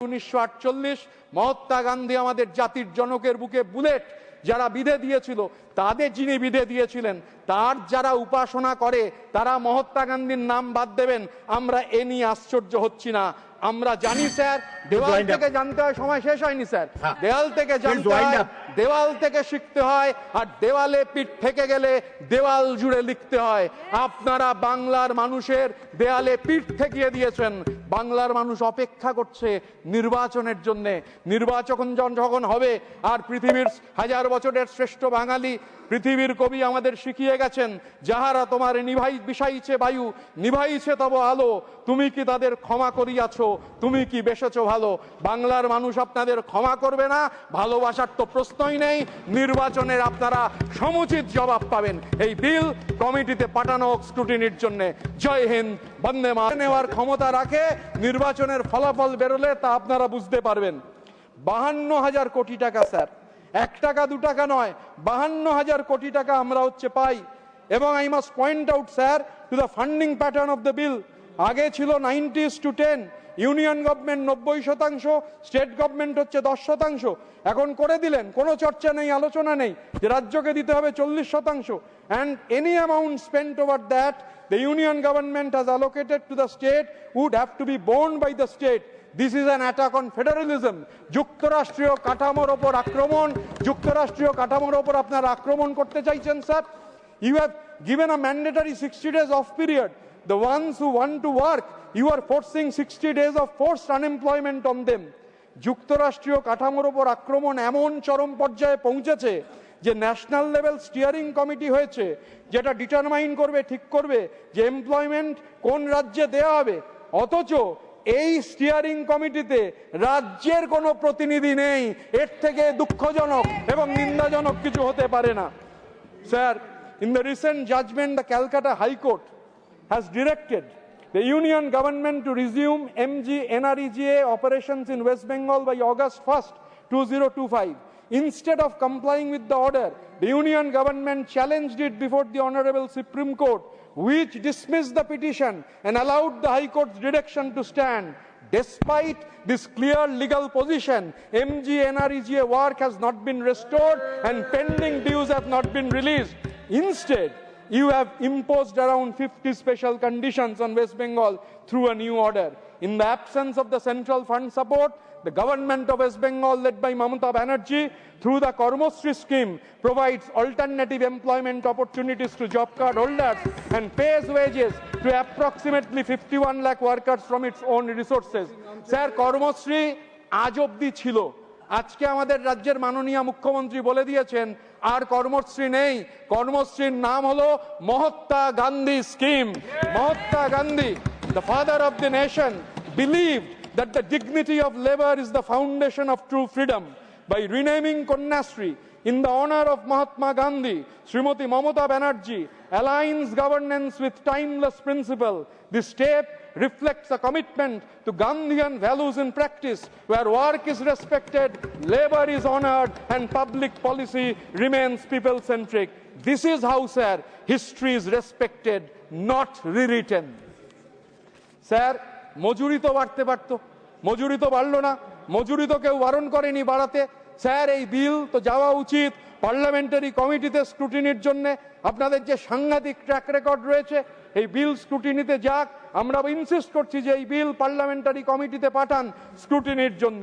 উনিশশো আটচল্লিশ মহাত্মা গান্ধী আমাদের জাতির জনকের বুকে বুলেট যারা বিধে দিয়েছিল তাদের যিনি বিধে দিয়েছিলেন তার যারা উপাসনা করে তারা মহাত্মা গান্ধীর নাম বাদ দেবেন আমরা এ নিয়ে আশ্চর্য হচ্ছি না। আমরা জানি স্যার দেওয়াল থেকে জানতে হয় সময় শেষ হয়নি স্যার। হ্যাঁ। দেওয়াল থেকে জানতে হয় দেওয়াল থেকে শিখতে হয় আর দেওয়ালে পিঠ থেকে গেলে দেওয়াল জুড়ে লিখতে হয়। আপনারা বাংলার মানুষের দেয়ালে পিঠ ঠেকিয়ে দিয়েছেন বাংলার মানুষ অপেক্ষা করছে নির্বাচনের জন্য। নির্বাচন যখন হবে, আর পৃথিবীর হাজার বছরের শ্রেষ্ঠ বাঙালি, পৃথিবীর কবি আমাদের শিখিয়ে গেছেন, যাহারা তোমার নিভাই, বিষাইছে বায়ু, নিভাইছে তব আলো, তুমি কি তাদের ক্ষমা করিয়াছ? তুমি কি বেসেছো ভালো? বাংলার মানুষ আপনাদের ক্ষমা করবে না, ভালোবাসার তো প্রশ্নই নেই, নির্বাচনের আপনারা সমুচিত জবাব পাবেন। এই বিল কমিটিতে পাঠানো হোক স্ক্রুটিনির জন্য। জয় হিন্দ, বন্দে মা নেওয়ার ক্ষমতা রাখে নির্বাচনের ফলাফল বেরোলে তা আপনারা বুঝতে পারবেন। বাহান্ন হাজার কোটি টাকা, স্যার। এক টাকা, দু টাকা নয়, বাহান্ন হাজার কোটি টাকা আমরা হচ্ছে পাই। এবং I must point out sir to the funding pattern of the bill আগে ছিল nineties to ten union government নব্বই শতাংশ, স্টেট গভর্নমেন্ট হচ্ছে দশ শতাংশ। এখন করে দিলেন, কোনো চর্চা নেই, আলোচনা নেই যে রাজ্যকে দিতে হবে চল্লিশ শতাংশ। And any amount spent over that the union government has allocated to the state would have to be borne by the state this is an attack on federalism যুক্তরাষ্ট্রীয় কাঠামোর ওপর আক্রমণ, যুক্তরাষ্ট্রীয় কাঠামোর ওপর আপনারা আক্রমণ করতে চাইছেন, sir? You have given a mandatory 60 days off period. The ones who want to work, you are forcing 60 days of forced unemployment on them. যুক্তরাষ্ট্রীয় কাঠামোর ওপর আক্রমণ এমন চরম পর্যায়ে পৌঁছেছে যে ন্যাশনাল লেভেল স্টিয়ারিং কমিটি হয়েছে যেটা ডিটারমাইন করবে ঠিক করবে যে এমপ্লয়মেন্ট কোন রাজ্যে দেয়া হবে অথচ এই স্টিয়ারিং কমিটিতে রাজ্যের কোনো প্রতিনিধি নেই এর থেকে দুঃখজনক এবং নিন্দাজনক কিছু হতে পারে না sir in the recent judgement the Calcutta high court has directed the union government to resume MG NREGA operations in West Bengal by August 1st, 2025. Instead of complying with the order, the union government challenged it before the Honorable Supreme Court, which dismissed the petition and allowed the High Court's direction to stand. Despite this clear legal position, MG NREGA work has not been restored and pending dues have not been released. Instead, you have imposed around 50 special conditions on West Bengal through a new order. In the absence of the central fund support, the government of West Bengal, led by Mamata Banerjee, through the Karmosri scheme, provides alternative employment opportunities to job card holders and pays wages to approximately 51 lakh workers from its own resources. Sir Karmashree আজ অব্দি ছিল আজকে আমাদের রাজ্যের মাননীয় মুখ্যমন্ত্রী বলে দিয়েছেন, আর কর্মশ্রী নেই। কর্মশ্রীর নাম হলো Mahatma Gandhi scheme. Mahatma Gandhi the father of the nation believe that the dignity of labour is the foundation of true freedom by renaming Kanyashree in the honour of Mahatma Gandhi Shrimati Mamata Banerjee alliance governance with timeless principle the step reflects a commitment to Gandhian values in practice where work is respected labour is honoured and public policy remains people centric this is how sir history is respected not rewritten sir মজুরি তো বাড়তে পারতো। মজুরি তো বাড়লো না। মজুরি তো কেউ বারণ করেনি বাড়াতে। স্যার, এই বিল তো যাওয়া উচিত। পার্লামেন্টারি কমিটিতে স্ক্রুটিনির জন্য আপনাদের যে সাংঘাতিক ট্র্যাক রেকর্ড রয়েছে, এই বিল স্ক্রুটিনিতে যাক। আমরা ইনসিস্ট করছি যে এই বিল পার্লামেন্টারি কমিটিতে পাঠান স্ক্রুটিনির জন্য।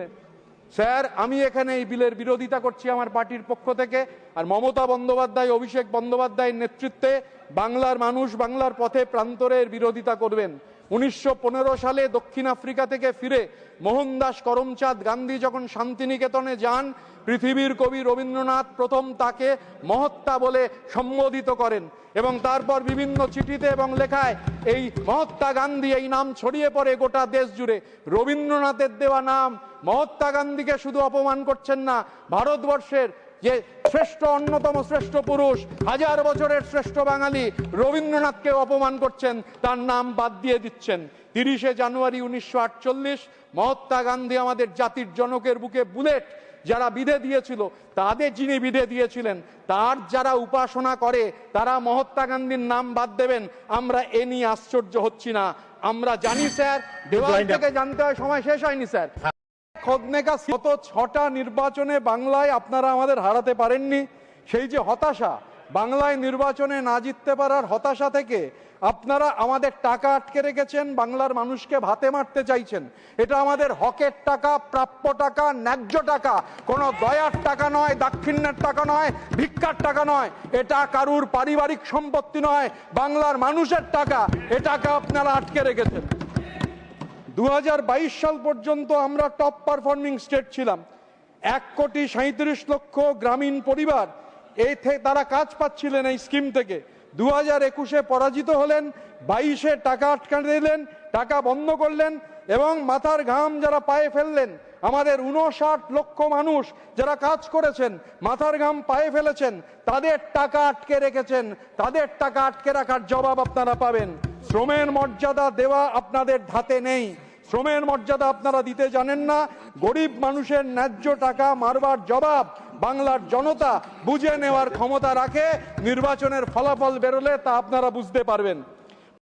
স্যার, আমি এখানে এই বিলের বিরোধিতা করছি আমার পার্টির পক্ষ থেকে। আর মমতা বন্দ্যোপাধ্যায়, অভিষেক বন্দ্যোপাধ্যায়ের নেতৃত্বে বাংলার মানুষ বাংলার পথে প্রান্তরের বিরোধিতা করবেন। উনিশশো পনেরো সালে দক্ষিণ আফ্রিকা থেকে ফিরে মোহনদাস করমচাঁদ গান্ধী যখন শান্তিনিকেতনে যান, পৃথিবীর কবি রবীন্দ্রনাথ প্রথম তাকে মহত্তা বলে সম্বোধিত করেন এবং তারপর বিভিন্ন চিঠিতে এবং লেখায় এই মহাত্মা গান্ধী এই নাম ছড়িয়ে পড়ে গোটা দেশ জুড়ে। রবীন্দ্রনাথের দেওয়া নাম মহাত্মা গান্ধীকে শুধু অপমান করছেন না, ভারতবর্ষের যে শ্রেষ্ঠ অন্যতম শ্রেষ্ঠ পুরুষ হাজার বছরের শ্রেষ্ঠ বাঙালি রবীন্দ্রনাথকে অপমান করছেন তার নাম বাদ দিয়ে দিচ্ছেন। তিরিশে জানুয়ারি উনিশশো আটচল্লিশ মহাত্মা গান্ধী আমাদের জাতির জনকের বুকে বুলেট যারা বিধে দিয়েছিল তাদের যিনি বিধে দিয়েছিলেন তার যারা উপাসনা করে তারা মহাত্মা গান্ধীর নাম বাদ দেবেন আমরা এ নিয়ে আশ্চর্য হচ্ছি না। আমরা জানি স্যার দেওয়াল থেকে জানতে হয় সময় শেষ হয়নি স্যার। খদনেকা গত ছটা নির্বাচনে বাংলায় আপনারা আমাদের হারাতে পারেননি। সেই যে হতাশা, বাংলায় নির্বাচনে না জিততে পারার হতাশা থেকে আপনারা আমাদের টাকা আটকে রেখেছেন, বাংলার মানুষকে ভাতে মারতে চাইছেন। এটা আমাদের হকের টাকা, প্রাপ্য টাকা, ন্যায্য টাকা। কোনো দয়ার টাকা নয়, দাক্ষিণ্যের টাকা নয়, ভিক্ষার টাকা নয়। এটা কারুর পারিবারিক সম্পত্তি নয়, বাংলার মানুষের টাকা। এটাকে আপনারা আটকে রেখেছেন। দু হাজার বাইশ সাল পর্যন্ত আমরা টপ পারফর্মিং স্টেট ছিলাম। এক কোটি সাঁত্রিশ লক্ষ গ্রামীণ পরিবার এই তারা কাজ পাচ্ছিলেন এই স্কিম থেকে। দু হাজার একুশে পরাজিত হলেন, বাইশে টাকা আটকে দিলেন, টাকা বন্ধ করলেন এবং মাথার ঘাম যারা পায়ে ফেললেন, আমাদের উনষাট লক্ষ মানুষ যারা কাজ করেছেন, মাথার ঘাম পায়ে ফেলেছেন, তাদের টাকা আটকে রেখেছেন। তাদের টাকা আটকে রাখার জবাব আপনারা পাবেন। শ্রমের মর্যাদা দেওয়া আপনাদের ধাতে নেই। শ্রমের মর্যাদা আপনারা দিতে জানেন না। গরিব মানুষের ন্যায্য টাকা মারবার জবাব বাংলার জনতা বুঝে নেওয়ার ক্ষমতা রাখে। নির্বাচনের ফলাফল বেরোলে তা আপনারা বুঝতে পারবেন।